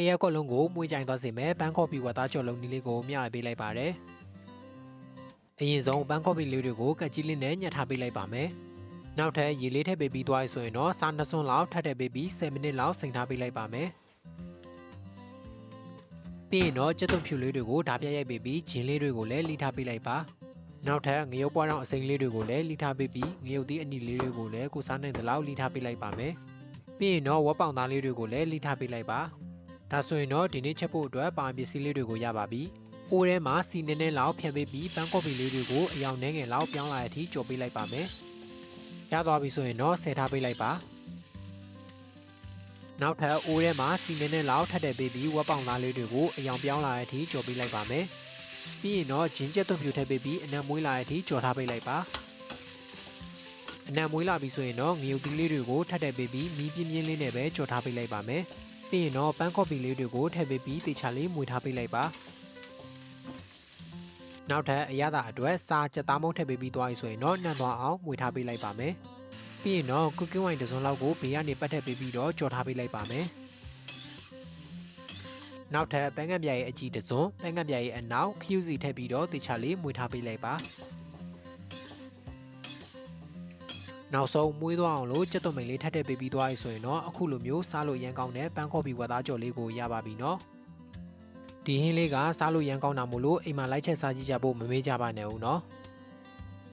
တရက်ကွက်လုံးကိုမွေးကြိုင်သွားစေမဲ့ပန်းကော်ပီဝတ်သားကြော်လုံးနီးလေးကိုမျှပေးလိုက်ပါတယ်အရင်ဆုံးပန်းကော်ပီလေးတွေကိုကက်ကြီးလေးနဲ့ညှက်ထားပေးလိုက်ပါမယ်နောက်ထပ်ရေလေးထည့်ပေးပြီးသွားရဆိုရင်တော့စားနှစ်စွန်းလောက်ထပ်ထည့်ပေးပြီး10မိနစ်လောက်စိမ်ထားပေးလိုက်ပါမယ်ပြီးရင်တော့ကြက်သွန်ဖြူလေးတွေကိုဓာပြရိုက်ပေးပြီးဂျင်းလေးတွေကိုလည်းလိထားပေးလိုက်ပါနောက်ထပ်ငရုတ်ပွားတော့အစိမ်းလေးတွေကိုလည်းလိထားပေးပြီးငရုတ်သီးအနီလေးတွေကိုလည်းကိုစားနိုင်တဲ့လောက်လိထားပေးလိုက်ပါမယ်ပြီးရင်တော့ဝက်ပောင်သားလေးတွေကိုလည်းလိထားပေးလိုက်ပါ ဒါဆိုရင်တော့ဒီနေ့ချက်ဖို့အတွက်ပါပစ္စည်းလေးတွေကိုရပါပြီအိုးထဲမှာစီနေနေလောက်ဖြန့်ပေးပြီးပန်းကော်ပီလေးတွေကိုအယောင်နှဲငယ်လောက်ပြောင်းလာတဲ့အထိကြော်ပေးလိုက်ပါမယ်ရသွားပြီဆိုရင်တော့ဆယ်ထားပေးလိုက်ပါနောက်ထပ်အိုးထဲမှာစီနေနေလောက်ထပ်တဲ့ပေးပြီးဝက်ပောင်သားလေးတွေကိုအယောင်ပြောင်းလာတဲ့အထိကြော်ပေးလိုက်ပါမယ်ပြီးရင်တော့ဂျင်းကျက်သွပ်ဖြူထည့်ပေးပြီးအနံမွေးလာတဲ့အထိကြော်ထားပေးလိုက်ပါအနံမွေးလာပြီဆိုရင်တော့ငရုတ်သီးလေးတွေကိုထပ်တဲ့ပေးပြီးမီးပြင်းပြင်းလေးနဲ့ပဲကြော်ထားပေးလိုက်ပါမယ် ပြီးရင်တော့ပန်းကော်ပီလေးတွေကိုထည့်ပေးပြီးတေချာလေးမွေထားပေးလိုက်ပါနောက်ထပ်အရသာအတွက်စာချက်သားမုံထည့်ပေးပြီးသွားပြီဆိုရင်တော့နှံသွားအောင်မွေထားပေးလိုက်ပါမယ်ပြီးရင်တော့ကုကင်းဝိုင်တစ်စုံလောက်ကိုဘေးကနေပတ်ထည့်ပေးပြီးတော့ကြော်ထားပေးလိုက်ပါမယ်နောက်ထပ်ပန်းကန့်ပြားရဲ့အကြီးတစ်စုံပန်းကန့်ပြားရဲ့အနောက်ခ ्यू စီထည့်ပြီးတော့တေချာလေးမွေထားပေးလိုက်ပါ နောက်ဆုံးမွေးသွားအောင်လို့ကြက်သွန်မိန်လေးထပ်ထည့်ပေးပြီးသွားပြီဆိုရင်တော့အခုလိုမျိုးစားလို့ရန်ကောင်းတဲ့ပန်းကော်ပီဝတ်သားကြော်လေးကိုရပါပြီနော်ဒီဟင်းလေးကစားလို့ရန်ကောင်းတာမို့လို့အိမ်မှာလိုက်ချက်စားကြည့်ကြဖို့မမေ့ကြပါနဲ့ဦးနော်